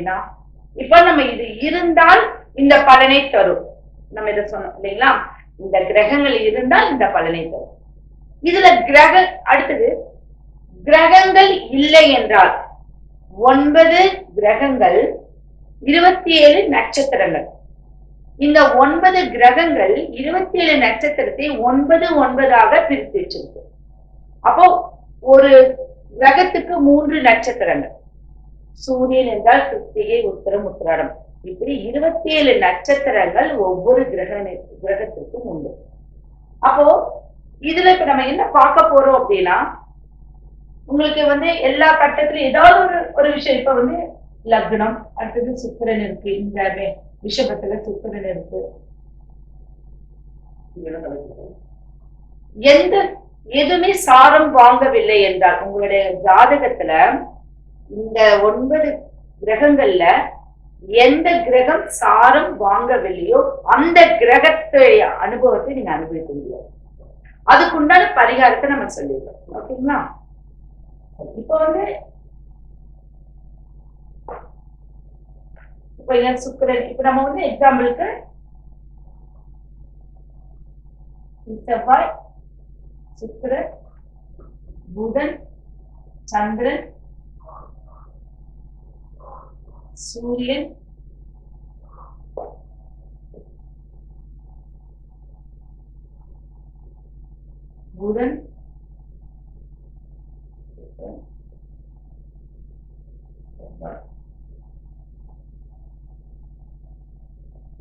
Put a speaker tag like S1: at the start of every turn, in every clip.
S1: அப்படின்னா இப்ப நம்ம இது இருந்தால் இந்த பலனை தரும். நம்ம இதை சொன்னோம் இல்லைங்களா? இந்த கிரகங்கள் இருந்தால் இந்த பலனை தரும். இதுல கிரக அடுத்தது கிரகங்கள் இல்லை என்றால் ஒன்பது கிரகங்கள் இருபத்தி ஏழு நட்சத்திரங்கள். இந்த ஒன்பது கிரகங்கள் இருபத்தி ஏழு நட்சத்திரத்தை ஒன்பது ஒன்பதாக பிரித்து வச்சிருக்கு. அப்போ ஒரு கிரகத்துக்கு மூன்று நட்சத்திரங்கள். சூரியன் என்றால் கிருத்திகை உத்தரம் உத்திராடம். இப்படி இருபத்தி ஏழு நட்சத்திரங்கள் ஒவ்வொரு கிரக கிரகத்திற்கும் உண்டு. அப்போ இதுல இப்ப நம்ம என்ன பார்க்க போறோம் அப்படின்னா உங்களுக்கு வந்து எல்லா கட்டத்திலும் ஏதாவது ஒரு ஒரு விஷயம். இப்ப வந்து லக்னம் அடுத்தது சுக்கரன் இருக்கு இந்த விஷபத்துல சுக்கரன் இருக்கு. எந்த எதுவுமே சாரம் வாங்கவில்லை என்றால் உங்களுடைய ஜாதகத்துல இந்த ஒன்பது கிரகங்கள்ல எந்த கிரகம் சாரம் வாங்கவில்லையோ அந்த கிரகத்துடைய அனுபவத்தை நீங்க அனுபவிக்க முடியாது. அதுக்குண்டான பரிகாரத்தை நம்ம சொல்லிடுறோம். ஓகேங்களா? இப்போ வந்து இப்போ என் சுக்கிரன் இப்போ நம்ம வந்து எக்ஸாம்பிளுக்கு செவ்வாய் சுக்கரன் புதன் சந்திரன் சூரியன் புதன்.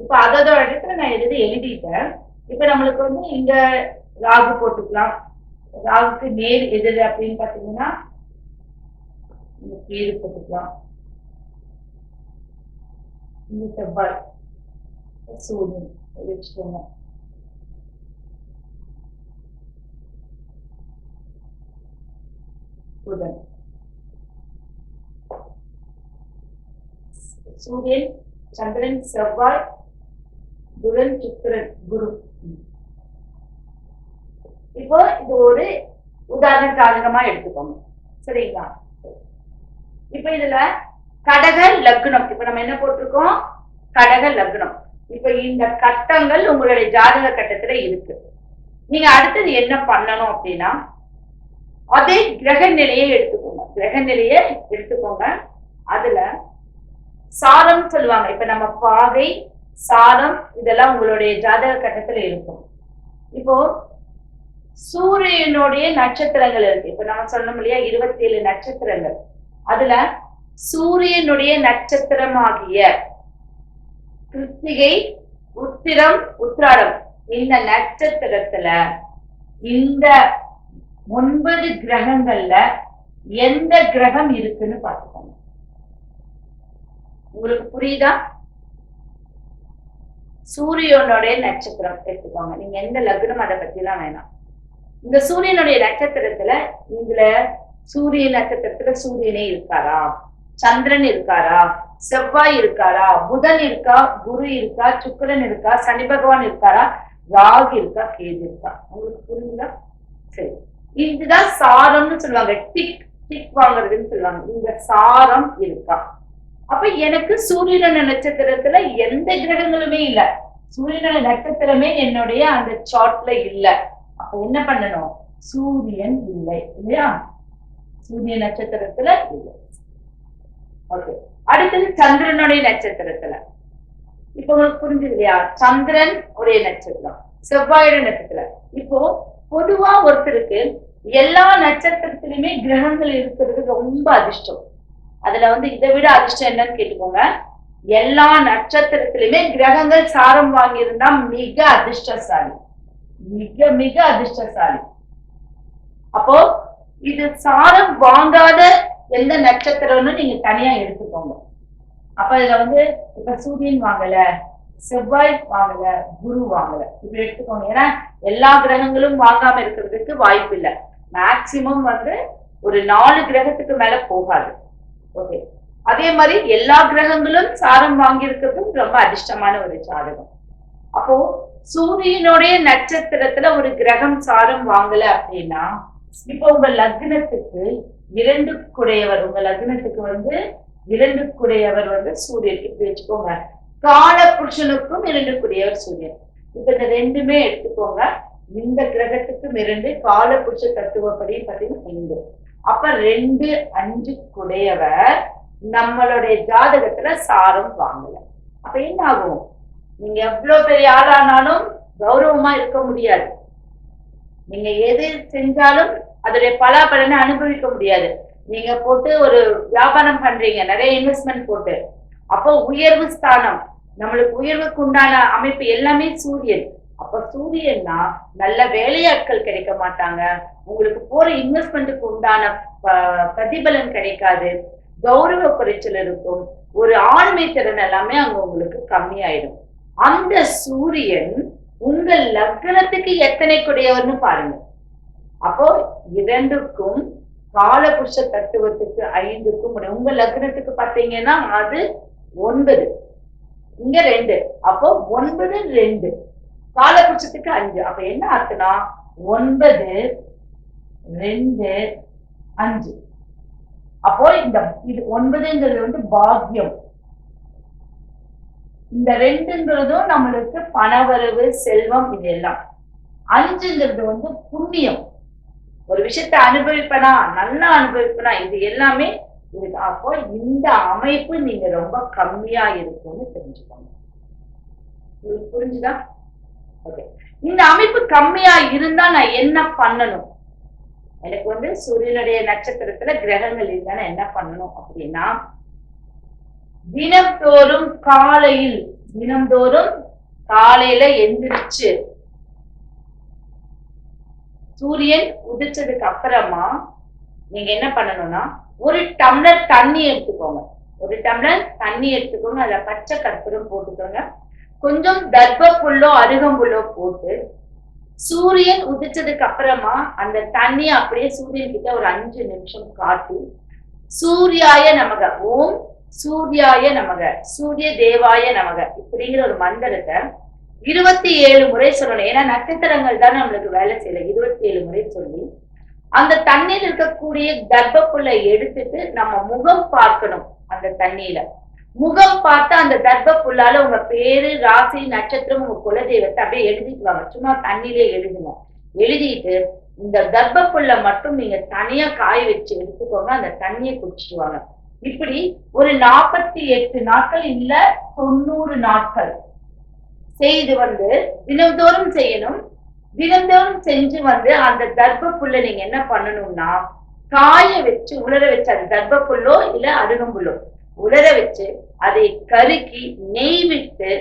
S1: இப்ப அதோட இடத்துல நான் எழுதி எழுதிட்டேன். இப்ப நம்மளுக்கு வந்து இங்க ராகு போட்டுக்கலாம். ராகுக்கு நேர் எதிர் அப்படின்னு பாத்தீங்கன்னா இந்த கேது போட்டுக்கலாம். இந்த செவ்வாய் சூரியன் இதை வச்சுக்கோங்க புதன் சூரியன் சந்திரன் செவ்வாய் புதன் சுக்கிரன் குரு இப்போ இது ஒரு உதாரண காரணமா எடுத்துக்கோங்க சரிங்களா இப்ப இதுல கடக லக்னம். இப்ப நம்ம என்ன போட்டிருக்கோம்? கடக லக்னம். இப்ப இந்த கட்டங்கள் உங்களுடைய ஜாதக கட்டத்துல இருக்கு. நீங்க அடுத்தது என்ன பண்ணணும் அப்படின்னா அதே கிரக நிலையை எடுத்துக்கோங்க. கிரக நிலையை எடுத்துக்கோங்க. அதுல சாரம் சொல்லுவாங்க. இப்ப நம்ம பாகை சாரம் இதெல்லாம் உங்களுடைய ஜாதக கட்டத்துல இருக்கும். இப்போ சூரியனுடைய நட்சத்திரங்கள் இருக்கு. இப்ப நம்ம சொன்னோம் இல்லையா இருபத்தி ஏழு நட்சத்திரங்கள். அதுல சூரியனுடைய நட்சத்திரமாகிய கிருத்திகை உத்திரம் உத்திராடம். இந்த நட்சத்திரத்துல இந்த ஒன்பது கிரகங்கள்ல எந்த கிரகம் இருக்குன்னு பார்த்துக்கோங்க. உங்களுக்கு புரியுதா? சூரியனுடைய நட்சத்திரம் எடுத்துக்கோங்க. நீங்க எந்த லக்னம் அதை பத்தி எல்லாம் வேணாம். இந்த சூரியனுடைய நட்சத்திரத்துல இதுல சூரிய நட்சத்திரத்துல சூரியனே இருக்காரா சந்திரன் இருக்காரா? செவ்வாய் இருக்காரா? புதன் இருக்கா? குரு இருக்கா? சுக்கரன் இருக்கா? சனி பகவான் இருக்காரா? ராகு இருக்கா? கேது இருக்கா? உங்களுக்கு புரியுதா சரி. இதுதான் சாரம்னு சொல்லுவாங்க. டிக் டிக் வாங்குறதுன்னு சொல்லுவாங்க. இந்த சாரம் இருக்கா. அப்ப எனக்கு சூரியன நட்சத்திரத்துல எந்த கிரகங்களுமே இல்ல. சூரியனோட நட்சத்திரமே என்னுடைய அந்த சார்ட்ல இல்ல. அப்ப என்ன பண்ணணும்? சூரியன் இல்லை இல்லையா? சூரிய நட்சத்திரத்துல இல்லை. அடுத்தது சந்திரனுடைய நட்சத்திரத்துல. இப்போ உங்களுக்கு புரிஞ்சுது இல்லையா சந்திரன் உடைய நட்சத்திரம். செவ்வாயுடைய நட்சத்திரம். இப்போ பொதுவா ஒருத்தருக்கு எல்லா நட்சத்திரத்திலுமே கிரகங்கள் இருக்கிறது ரொம்ப அதிர்ஷ்டம். அதுல வந்து இதை விட அதிர்ஷ்டம் என்னன்னு கேட்டுக்கோங்க. எல்லா நட்சத்திரத்திலுமே கிரகங்கள் சாரம் வாங்கியிருந்தா மிக அதிர்ஷ்டசாலி. மிக மிக அதிர்ஷ்டசாலி. அப்போ இது சாரம் வாங்காத எந்த நட்சத்திரம்னு நீங்க தனியா எடுத்துக்கோங்க. அப்ப இதுல வந்து இப்ப சூரியன் வாங்கல செவ்வாய் வாங்கல குரு வாங்கல. இப்படி எடுத்துக்கோங்க. ஏன்னா எல்லா கிரகங்களும் வாங்காம இருக்கிறதுக்கு வாய்ப்பு இல்லை. மேக்சிமம் வந்து ஒரு நாலு கிரகத்துக்கு மேல போகாது. ஓகே அதே மாதிரி எல்லா கிரகங்களும் சாரம் வாங்கியிருக்கிறதும் ரொம்ப அதிர்ஷ்டமான ஒரு சாதகம் அப்போ சூரியனுடைய நட்சத்திரத்துல ஒரு கிரகம் சாரம் வாங்கல அப்படின்னா இப்போ உங்க லக்னத்துக்கு இரண்டு குடையவர் உங்க லக்னத்துக்கு வந்து இரண்டுக்குடையவர் வந்து சூரியன் இப்படி வச்சுக்கோங்க. கால புருஷனுக்கும் இரண்டுக்குடையவர் சூரியன். இப்ப இந்த ரெண்டுமே எடுத்துக்கோங்க. இந்த கிரகத்துக்கும் இரண்டு கால புருஷ தத்துவப்படி பார்த்தீங்கன்னா ஐந்து. அப்ப ரெண்டு அஞ்சு குடையவர் நம்மளுடைய ஜாதகத்துல சாரம் வாங்கல. அப்ப என்ன ஆகும்? நீங்க எவ்வளவு பெரிய ஆளானாலும் கௌரவமா இருக்க முடியாது. நீங்க எது செஞ்சாலும் அதோடைய பலாபலனை அனுபவிக்க முடியாது. நீங்க போட்டு ஒரு வியாபாரம் பண்றீங்க நிறைய இன்வெஸ்ட்மெண்ட் போட்டு. அப்போ உயர்வு ஸ்தானம். நம்மளுக்கு உயர்வுக்கு உண்டான அமைப்பு எல்லாமே சூரியன். அப்ப சூரியன்னா நல்ல வேலையாட்கள் கிடைக்க மாட்டாங்க. உங்களுக்கு போற இன்வெஸ்ட்மெண்ட்டுக்கு உண்டான ப- பிரதிபலன் கிடைக்காது. கௌரவ குறைச்சல் இருக்கும். ஒரு ஆண்மை திறன் எல்லாமே அங்க உங்களுக்கு கம்மியாயிடும். அந்த சூரியன் உங்கள் லக்னத்துக்கு எத்தனை குடையவர்னு பாருங்க. அப்போ இரண்டுக்கும் காலபுருஷ தத்துவத்துக்கு ஐந்துக்கும் உங்க லக்னத்துக்கு பார்த்தீங்கன்னா அது ஒன்பது. இங்க ரெண்டு. அப்போ ஒன்பது ரெண்டு. காலபுருஷத்துக்கு அஞ்சு. அப்ப என்ன ஆச்சுன்னா ஒன்பது ரெண்டு அஞ்சு. அப்போ இந்த இது ஒன்பதுங்கிறது வந்து பாக்கியம் இந்த ரெண்டுங்கிறதும் நம்மளுக்கு பணவரவு செல்வம் இது எல்லாம் அஞ்சுங்கிறது வந்து புண்ணியம். ஒரு விஷயத்த அனுபவிப்பனா நல்லா அனுபவிப்பனா இது எல்லாமே இருக்கு. அப்போ இந்த அமைப்பு நீங்க ரொம்ப கம்மியா இருக்கும்னு தெரிஞ்சுக்கோங்க. உங்களுக்கு புரிஞ்சுதா? ஓகே இந்த அமைப்பு கம்மியா இருந்தா நான் என்ன பண்ணணும்? எனக்கு வந்து சூரியனுடைய நட்சத்திரத்துல கிரகங்கள் இருந்தா என்ன பண்ணணும் அப்படின்னா தினம்தோறும் காலையில் தினம்தோறும் காலையில எந்திரிச்சு சூரியன் உதிச்சதுக்கு அப்புறமா நீங்க என்ன பண்ணணும்னா ஒரு டம்ளர் தண்ணி எடுத்துக்கோங்க. ஒரு டம்ளர் தண்ணி எடுத்துக்கோங்க. அதுல பச்சை கற்பூரம் போட்டுக்கோங்க. கொஞ்சம் தர்ப்ப புல்லோ அருகம்புல்லோ போட்டு சூரியன் உதிச்சதுக்கு அப்புறமா அந்த தண்ணியை அப்படியே சூரியன் கிட்ட ஒரு அஞ்சு நிமிஷம் காட்டி சூர்யாய நமக ஓம் சூர்யாய நமக சூரிய தேவாய நமக இப்படிங்கிற ஒரு மந்திரத்தை இருபத்தி ஏழு முறை சொல்லணும். ஏன்னா நட்சத்திரங்கள் தான் நம்மளுக்கு வேலை செய்யல. இருபத்தி ஏழு முறை சொல்லி அந்த தண்ணியில் இருக்கக்கூடிய கர்ப்பக்குள்ள எடுத்துட்டு நம்ம முகம் பார்க்கணும் அந்த தண்ணியில முகம் பார்த்து அந்த கர்ப்பப்புல்லால உங்க பேரு ராசி நட்சத்திரம் உங்க குலதெய்வத்தை அப்படியே எழுதிட்டு வாங்க. சும்மா தண்ணியிலே எழுதுங்க. எழுதிட்டு இந்த கர்ப்பப்புல்ல மட்டும் நீங்க தனியா காய வச்சு எடுத்துக்கோங்க. அந்த தண்ணியை குடிச்சிட்டு வாங்க. இப்படி ஒரு நாற்பத்தி எட்டு நாட்கள் இல்ல தொண்ணூறு நாட்கள். செய்து வந்து தினந்தோறும் செய்யணும். தினந்தோறும் செஞ்சு வந்து அந்த கர்ப்பப்புல்ல நீங்க என்ன பண்ணணும்னா காய வச்சு உலர வச்சு அது கர்ப்பப்புல்லோ இல்ல அருகம்புல்லோ உலர வச்சு அதை கருக்கி நெய் விட்டு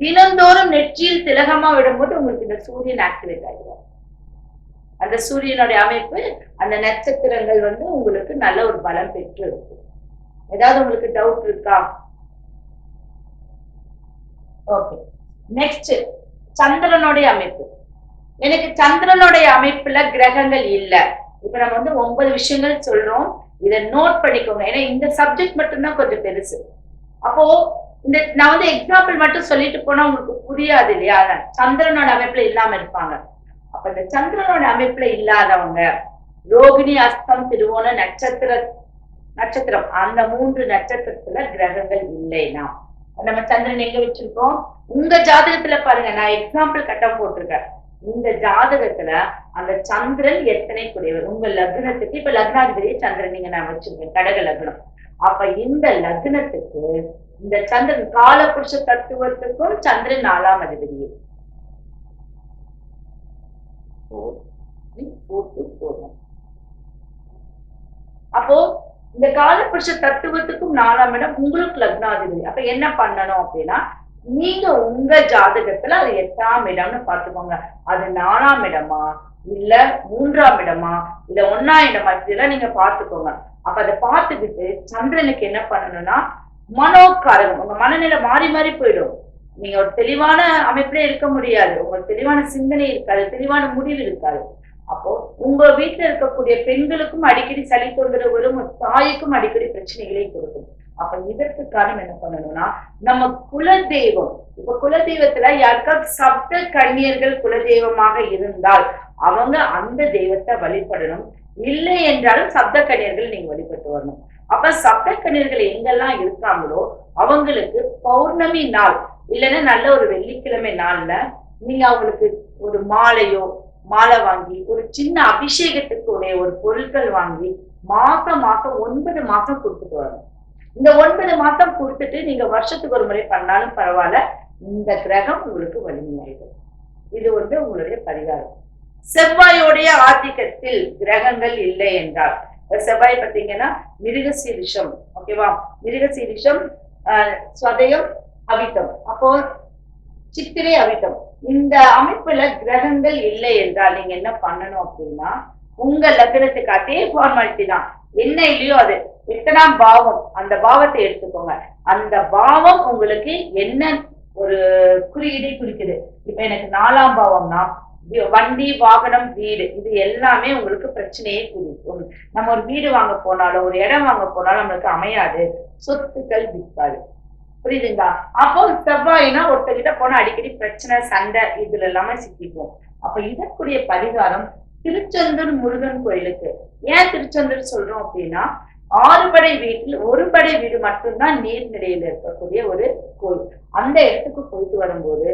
S1: தினந்தோறும் நெற்றியில் திலகமா விடும்போது உங்களுக்கு இந்த சூரியன் ஆக்டிவேட் ஆகிடும் அந்த சூரியனுடைய அமைப்பு அந்த நட்சத்திரங்கள் வந்து உங்களுக்கு நல்ல ஒரு பலம் பெற்று இருக்கும். ஏதாவது உங்களுக்கு டவுட் இருக்கா? ஓகே நெக்ஸ்ட் சந்திரனுடைய அமைப்பு. எனக்கு சந்திரனுடைய அமைப்புல கிரகங்கள் இல்ல. இப்ப நம்ம வந்து ஒன்பது விஷயங்கள் சொல்றோம். இதை நோட் பண்ணிக்கோங்க. ஏன்னா இந்த சப்ஜெக்ட் மட்டும்தான் கொஞ்சம் பெருசு. அப்போ இந்த நான் வந்து எக்ஸாம்பிள் மட்டும் சொல்லிட்டு போனா உங்களுக்கு புரியாது இல்லையா? சந்திரனோட அமைப்புல இல்லாம இருப்பாங்க. அப்ப இந்த சந்திரனோட அமைப்புல இல்லாதவங்க ரோகிணி அஸ்தம் திருவோண நட்சத்திர நட்சத்திரம் அந்த மூன்று நட்சத்திரத்துல கிரகங்கள் இல்லைன்னா நம்ம சந்திரன் எங்க வச்சிருக்கோம்? உங்க ஜாதகத்துல பாருங்க நான் எக்ஸாம்பிள் கட்டம் போட்டிருக்கேன். இந்த ஜாதகத்துல அந்த சந்திரன் எத்தனை குடையவர்? உங்க லக்னத்துக்கு இப்ப லக்னாதிபதியை சந்திரன் நீங்க நான் வச்சிருக்கேன் கடக லக்னம். அப்ப இந்த லக்னத்துக்கு இந்த சந்திரன் காலபுருஷ தத்துவத்துக்கும் சந்திரன் நாலாம் அதிபதி. அப்போ இந்த காலபுருஷ தத்துவத்துக்கும் நாலாம் இடம் உங்களுக்கு லக்னாதிபதி. அப்ப என்ன பண்ணணும் அப்படின்னா நீங்க உங்க ஜாதகத்துல அது எட்டாம் இடம்னு பாத்துக்கோங்க அது நாலாம் இடமா இல்ல மூன்றாம் இடமா இல்ல ஒன்னாம் இடமா இதெல்லாம் நீங்க பாத்துக்கோங்க அப்ப அதை பார்த்துக்கிட்டு சந்திரனுக்கு என்ன பண்ணணும்னா மனோக்காரகம் உங்க மனநிலை மாறி மாறி போயிடும். நீங்க ஒரு தெளிவான அமைப்புல இருக்க முடியாது. உங்களுக்கு தெளிவான சிந்தனை இருக்காது தெளிவான முடிவு இருக்காது. அப்போ உங்க வீட்டுல இருக்கக்கூடிய பெண்களுக்கும் அடிக்கடி சளி தொந்தரவு வரும் தாய்க்கும் அடிக்கடி பிரச்சனைகளை கொடுக்கும். அப்ப இதற்கு காரணம் என்ன பண்ணணும்னா நம்ம குலதெய்வம் இப்ப குலதெய்வத்துல யாருக்காவது சப்த கண்ணியர்கள் குலதெய்வமாக இருந்தால் அவங்க அந்த தெய்வத்தை வழிபடணும். இல்லை என்றாலும் சப்த கண்ணியர்கள் நீங்க வழிபட்டு வரணும். அப்ப சப்த கண்ணியர்கள் எங்கெல்லாம் இருக்காங்களோ அவங்களுக்கு பௌர்ணமி நாள் இல்லைன்னா நல்ல ஒரு வெள்ளிக்கிழமை நாள்ல நீங்க அவங்களுக்கு ஒரு மாலையோ மாலை வாங்கி ஒரு சின்ன அபிஷேகத்துக்கு உடைய ஒரு பொருட்கள் வாங்கி மாசம் மாசம் ஒன்பது மாசம் கொடுத்துட்டு வரணும் இந்த ஒன்பது மாசம் கொடுத்துட்டு நீங்க வருஷத்துக்கு ஒரு முறை பண்ணாலும் பரவாயில்ல இந்த கிரகம் உங்களுக்கு வலிமையாயிடும். இது வந்து உங்களுடைய பரிகாரம். செவ்வாயோடைய ஆதிக்கத்தில் கிரகங்கள் இல்லை என்றால் செவ்வாய் பார்த்தீங்கன்னா மிருகசீரிஷம் ஓகேவா மிருகசீரிஷம் ஆஹ், ஸ்வதயம் அவித்தம் அப்போ சித்திரை அவித்தம் இந்த அமைப்புல கிரகங்கள் இல்லை என்றால் நீங்க என்ன பண்ணணும் அப்படின்னா உங்க லக்னத்துக்கு அதே ஃபார்மாலிட்டி தான். என்ன இல்லையோ அது. எத்தனாம் பாவம்? அந்த பாவத்தை எடுத்துக்கோங்க. அந்த பாவம் உங்களுக்கு என்ன ஒரு குறியீடை குறிக்குது? இப்ப எனக்கு நாலாம் பாவம்னா வண்டி வாகனம் வீடு இது எல்லாமே உங்களுக்கு பிரச்சனையே குறிக்கும். நம்ம ஒரு வீடு வாங்க போனாலும் ஒரு இடம் வாங்க போனாலும் நம்மளுக்கு அமையாது. சொத்துக்கள் விற்காது புரியுதுங்களா? அப்போ செவ்வாய்னா ஒருத்தகிட்ட போனா அடிக்கடி பிரச்சனை சண்டை இதுல எல்லாமே சிக்கிப்போம். அப்ப இதற்குரிய பரிகாரம் திருச்செந்தூர் முருகன் கோயிலுக்கு. ஏன் திருச்செந்தூர் சொல்றோம் அப்படின்னா ஆறு படை வீட்டில் ஒரு படை வீடு மட்டும்தான் நீர்நிலையில இருக்கக்கூடிய ஒரு கோயில். அந்த இடத்துக்கு போயிட்டு வரும்போது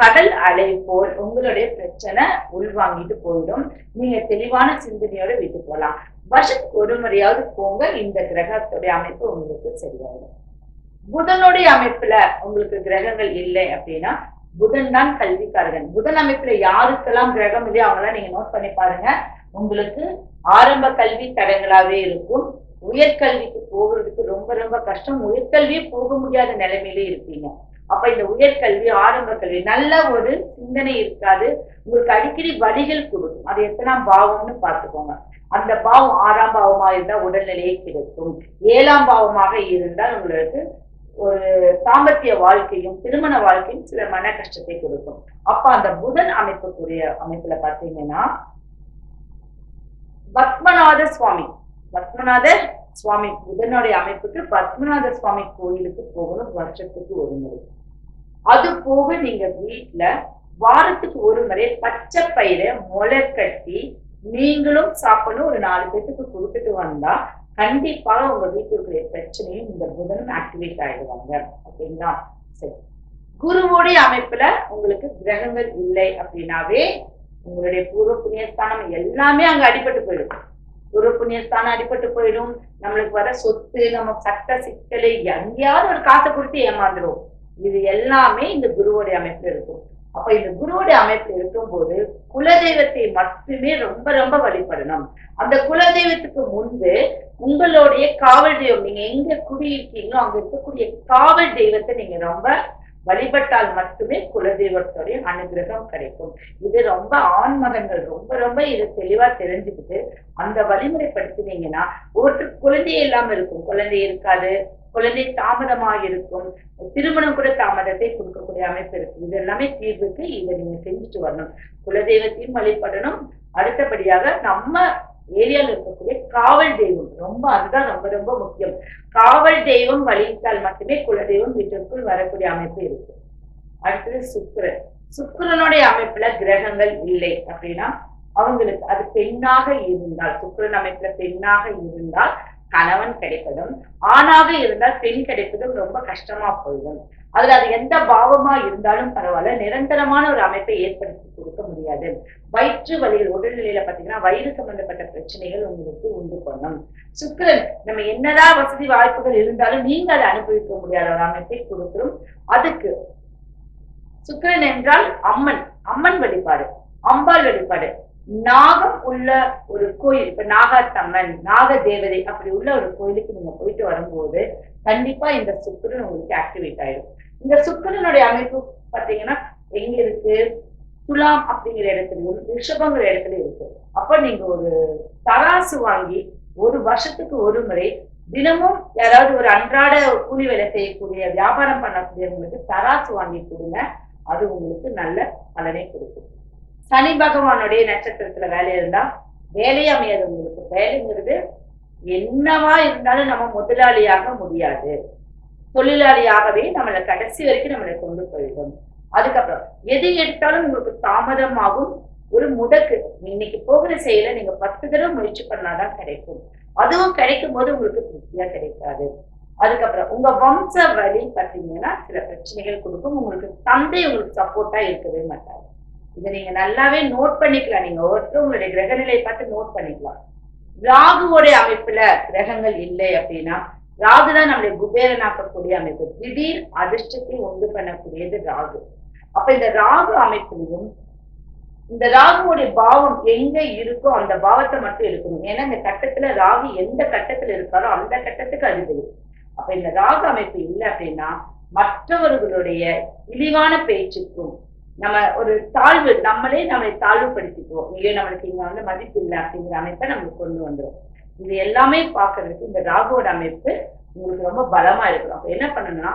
S1: கடல் அலை போல் உங்களுடைய பிரச்சனை உள்வாங்கிட்டு போயிடும். நீங்க தெளிவான சிந்தனையோட வீட்டுக்கு போகலாம் வருஷத்துக்கு ஒரு முறையாவது போங்க. இந்த கிரகத்துடைய அமைப்பு உங்களுக்கு சரியாயிடும். புதனுடைய அமைப்புல உங்களுக்கு கிரகங்கள் இல்லை அப்படின்னா புதன் தான் கல்விக்காரகன். புதன் அமைப்புல யாருக்கெல்லாம் கிரகம் இல்லையோ அவங்களாம் நீங்க நோட் பண்ணி பாருங்க. உங்களுக்கு ஆரம்ப கல்வி தடங்களாவே இருக்கும். உயர்கல்விக்கு போகிறதுக்கு ரொம்ப ரொம்ப கஷ்டம். உயர்கல்வியே போக முடியாத நிலைமையிலே இருப்பீங்க. அப்ப இந்த உயர்கல்வி ஆரம்ப கல்வி நல்ல ஒரு சிந்தனை இருக்காது. உங்களுக்கு அடிக்கடி வழிகள் கொடுக்கும். அது எத்தனாம் பாவம்னு பார்த்துக்கோங்க. அந்த பாவம் ஆறாம் பாவமாக இருந்தால் உடல்நிலையை கிடைக்கும். ஏழாம் பாவமாக இருந்தால் உங்களுக்கு ஒரு தாம்பத்திய வாழ்க்கையும் திருமண வாழ்க்கையும் சில மன கஷ்டத்தை கொடுக்கும். அப்ப அந்த புதன் அமைப்புக்குரிய அமைப்புல பாத்தீங்கன்னா பத்மநாத சுவாமி. பத்மநாத சுவாமி புதனுடைய அமைப்புக்கு பத்மநாத சுவாமி கோயிலுக்கு போகணும் வருஷத்துக்கு ஒரு முறை. அது போக நீங்க வீட்ல வாரத்துக்கு ஒரு முறை பச்சை பயிரை முளை கட்டி நீங்களும் சாப்பிடணும் ஒரு நாலு பேத்துக்கு கொடுத்துட்டு வந்தா கண்டிப்பாக உங்க வீட்டுக்குரிய பிரச்சனையும் இந்த புதன் ஆக்டிவேட் ஆயிடுவாங்க. ஓகேங்களா சரி. குருவோடைய அமைப்புல உங்களுக்கு கிரகங்கள் இல்லை அப்படின்னாவே உங்களுடைய பூர்வ புண்ணியஸ்தானம் எல்லாமே அங்க அடிபட்டு போயிடும். பூர்வ புண்ணியஸ்தானம் அடிபட்டு போயிடும். நம்மளுக்கு வர சொத்து நம்ம சட்ட சிக்கலை எங்கேயாவது ஒரு காசை கொடுத்து ஏமாந்துடும் இது எல்லாமே இந்த குருவோடைய அமைப்புல இருக்கும். அப்ப இந்த குருவோடைய அமைப்பு இருக்கும்போது குலதெய்வத்தை மட்டுமே ரொம்ப ரொம்ப வழிபடணும். அந்த குலதெய்வத்துக்கு முன்பு உங்களுடைய காவல் தெய்வம் நீங்க எங்க குடியிருக்கீங்களோ அங்க இருக்கக்கூடிய காவல் தெய்வத்தை நீங்க ரொம்ப வழிபட்டால் மட்டுமே குலதெய்வத்துடைய அனுகிரகம் கிடைக்கும். இது ரொம்ப ஆண்மகன்கள் ரொம்ப ரொம்ப இது தெளிவா தெரிஞ்சுக்கிட்டு அந்த வழிமுறைப்படுத்தினீங்கன்னா ஒருத்தருக்கு குழந்தை இல்லாம இருக்கும். குழந்தை இருக்காது. குழந்தை தாமதமாக இருக்கும். திருமணம் கூட தாமதத்தை கொடுக்கக்கூடிய அமைப்பு இருக்கு. இது எல்லாமே தீர்வுக்கு இதை நீங்க செஞ்சுட்டு வரணும். குலதெய்வத்தையும் வழிபடணும். அடுத்தபடியாக நம்ம ஏரியால இருக்கக்கூடிய காவல் தெய்வம். ரொம்ப அதுதான் ரொம்ப ரொம்ப முக்கியம். காவல் தெய்வம் வழியிட்டால் மட்டுமே குலதெய்வம் வீட்டிற்குள் வரக்கூடிய அமைப்பு இருக்கு. அடுத்தது சுக்கரன். சுக்கிரனுடைய அமைப்புல கிரகங்கள் இல்லை அப்படின்னா அவங்களுக்கு அது பெண்ணாக இருந்தால் சுக்கிரன் அமைப்புல பெண்ணாக இருந்தால் கணவன் கிடைப்பதும் ஆணாக இருந்தால் பெண் கிடைப்பதும் ரொம்ப கஷ்டமா போயிடும். அதுல அது எந்த பாவமா இருந்தாலும் பரவாயில்ல. நிரந்தரமான ஒரு அமைப்பை ஏற்படுத்தி கொடுக்க முடியாது. வயிற்று வலிகள் உடல்நிலையில பாத்தீங்கன்னா வயிறு சம்பந்தப்பட்ட பிரச்சனைகள் உங்களுக்கு உண்டு பண்ணும். சுக்கிரன் நம்ம என்னதான் வசதி வாய்ப்புகள் இருந்தாலும் நீங்க அதை அனுபவிக்க முடியாத ஒரு அமைப்பை கொடுக்கணும் அதுக்கு சுக்கிரன் என்றால் அம்மன். அம்மன் வழிபாடு. அம்பாள் வழிபாடு. நாகம் உள்ள ஒரு கோயில் இப்ப நாகாத்தம்மன் நாக தேவதை அப்படி உள்ள ஒரு கோயிலுக்கு நீங்க போயிட்டு வரும்போது கண்டிப்பா இந்த சுக்கிரன் உங்களுக்கு ஆக்டிவேட் ஆயிடும். இந்த சுக்கரனுடைய அமைப்பு பாத்தீங்கன்னா எங்க இருக்கு? துலாம் அப்படிங்கிற இடத்துலயும் ரிஷபங்கிற இடத்துல இருக்கு. அப்ப நீங்க ஒரு தராசு வாங்கி ஒரு வருஷத்துக்கு ஒரு முறை தினமும் யாராவது ஒரு அன்றாட கூலி வேலை செய்யக்கூடிய வியாபாரம் பண்ணக்கூடியவங்களுக்கு தராசு வாங்கி கொடுங்க. அது உங்களுக்கு நல்ல பலனை கொடுக்கும். சனி பகவானுடைய நட்சத்திரத்துல வேலை இருந்தா வேலை அமையாது உங்களுக்கு. வேலைங்கிறது என்னவா இருந்தாலும் நம்ம முதலாளியாக முடியாது. தொழிலாளியாகவே நம்மளை கடைசி வரைக்கும் நம்மளை கொண்டு போயிடும். அதுக்கப்புறம் எது எடுத்தாலும் உங்களுக்கு தாமதமாகும். ஒரு முடக்கு. இன்னைக்கு போகிற செயலை நீங்க பத்து தடவை முயற்சி பண்ணாதான் கிடைக்கும். அதுவும் கிடைக்கும் போது உங்களுக்கு திருப்தியா கிடைக்காது. அதுக்கப்புறம் உங்க வம்ச வழி பார்த்தீங்கன்னா சில பிரச்சனைகள் கொடுக்கும். உங்களுக்கு தந்தை உங்களுக்கு சப்போர்ட்டா இருக்கவே மாட்டாரு. இதை நீங்க நல்லாவே நோட் பண்ணிக்கலாம். நீங்க ஒவ்வொருத்தரும் உங்களுடைய கிரகநிலையை பார்த்து நோட் பண்ணிக்கலாம். ராகுவோடைய அமைப்புல கிரகங்கள் இல்லை அப்படின்னா ராகு தான் நம்மளுடைய குபேரனாக்கக்கூடிய அமைப்பு. திடீர் அதிர்ஷ்டத்தை உண்டு பண்ணக்கூடியது ராகு. அப்ப இந்த ராகு அமைப்பிலையும் இந்த ராகுவோடைய பாவம் எங்க இருக்கோ அந்த பாவத்தை மட்டும் இருக்கணும் ஏன்னா இந்த கட்டத்துல ராகு எந்த கட்டத்துல இருக்காரோ அந்த கட்டத்துக்கு அதிபதி அப்ப இந்த ராகு அமைப்பு இல்லை அப்படின்னா மற்றவர்களுடைய இழிவான பேச்சுக்கும் நம்ம ஒரு தாழ்வு நம்மளே நம்மளை தாழ்வுபடுத்திக்குவோம். ஐயோ நம்மளுக்கு இங்க வந்து மதிப்பு இல்லை அப்படிங்கிற அமைப்பை நம்மளுக்கு கொண்டு வந்துடும் இது எல்லாமே பார்க்கறதுக்கு இந்த ராகுவோட அமைப்பு உங்களுக்கு ரொம்ப பலமா இருக்கும். அப்ப என்ன பண்ணணும்னா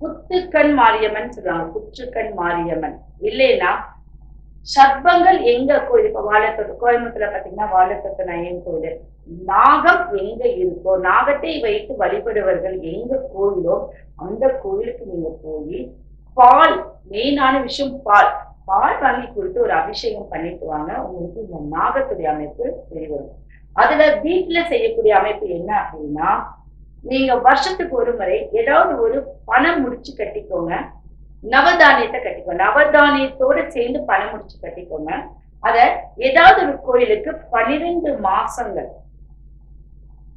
S1: புத்துக்கண் மாரியம்மன் சொல்லுவாங்க. புற்றுக்கண் மாரியம்மன். இல்லைன்னா சர்ப்பங்கள் எங்க கோயில் இப்ப வாழைத்தோட்டு கோயம்புத்தூர்ல பாத்தீங்கன்னா வாழைத்தோட்டு நயன் கோயில். நாகம் எங்க இருக்கோ நாகத்தை வைத்து வழிபடுவர்கள் எங்க கோயிலோ அந்த கோயிலுக்கு நீங்க போய் பால் மெயினான விஷயம் பால். பால் வாங்கி கொடுத்து ஒரு அபிஷேகம் பண்ணிட்டு வாங்க. உங்களுக்கு இந்த நாகத்துடைய அமைப்பு வெளிவரும். அதுல வீட்டுல செய்யக்கூடிய அமைப்பு என்ன அப்படின்னா நீங்க வருஷத்துக்கு ஒரு முறை ஏதாவது ஒரு பணம் முடிச்சு கட்டிக்கோங்க. நவதானியத்தை கட்டிக்கோங்க. நவதானியத்தோட சேர்ந்து பணம் முடிச்சு கட்டிக்கோங்க. அத ஏதாவது ஒரு கோயிலுக்கு பன்னிரெண்டு மாசங்கள்.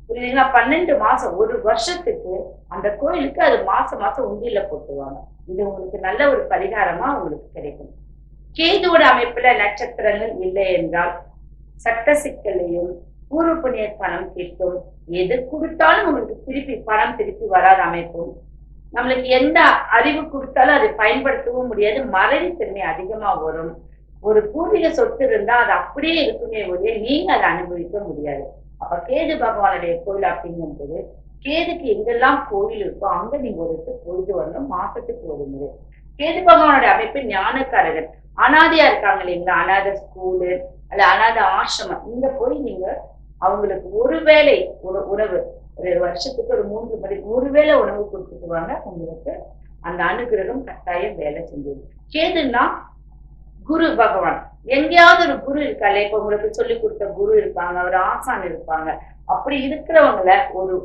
S1: புரியுதுங்களா? பன்னெண்டு மாசம் ஒரு வருஷத்துக்கு அந்த கோயிலுக்கு அது மாசம் மாசம் உண்டியில போட்டுவாங்க இது உங்களுக்கு நல்ல ஒரு பரிகாரமா உங்களுக்கு கிடைக்கும். கேதுவோட அமைப்புல நட்சத்திரங்கள் இல்லை என்றால் சட்ட சிக்கலையும் பூர்வ புண்ணிய பணம் கேட்கும் எது கொடுத்தாலும் உங்களுக்கு திருப்பி பணம் திருப்பி வராத அமைப்பும் நம்மளுக்கு எந்த அறிவு கொடுத்தாலும் அதை பயன்படுத்தவும் முடியாது. மறதி திறமை அதிகமா வரும். ஒரு பூர்வீக சொத்து இருந்தா அது அப்படியே இருக்குமே ஒழிய நீங்க அதை அனுபவிக்க முடியாது. அப்ப கேது பகவானுடைய கோயில் அப்படிங்கும்போது கேதுக்கு எங்கெல்லாம் கோயில் இருக்கோ அங்க நீங்க ஒரு போயிட்டு வரணும் மாசத்துக்கு ஒரு முறை. கேது பகவானோட அமைப்பு ஞானக்காரர்கள். அனாதையா இருக்காங்க இல்லைங்களா? அனாதை ஸ்கூலு அல்ல அனாதை ஆசிரமம். இங்க போய் நீங்க அவங்களுக்கு ஒருவேளை ஒரு உணவு ஒரு வருஷத்துக்கு ஒரு மூன்று மணி ஒருவேளை உணவு கொடுத்துக்குவாங்க உங்களுக்கு அந்த அனுகிரகம் கட்டாயம் வேலை செஞ்சது கேதுன்னா குரு பகவான். எங்கேயாவது ஒரு குரு இருக்கால இப்ப உங்களுக்கு சொல்லி கொடுத்த குரு இருப்பாங்க ஒரு ஆசான் இருப்பாங்க. அப்படி இருக்கிறவங்கள ஒரு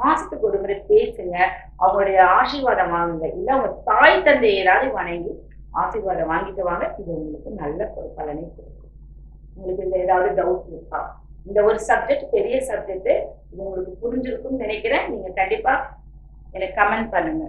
S1: மாசத்துக்கு ஒரு முறை பேசுங்க. அவங்களுடைய ஆசீர்வாதம் வாங்குங்க. இல்ல அவங்க தாய் தந்தை ஏதாவது வணங்கி ஆசீர்வாதம் வாங்கிட்டு வாங்க. இது உங்களுக்கு நல்ல ஒரு பலனை கொடுக்கும். உங்களுக்கு இந்த ஏதாவது டவுட் இருக்கா? இந்த ஒரு சப்ஜெக்ட் பெரிய சப்ஜெக்ட் இது உங்களுக்கு புரிஞ்சிருக்கும்னு நினைக்கிறேன். நீங்க கண்டிப்பா எனக்கு கமெண்ட் பண்ணுங்க.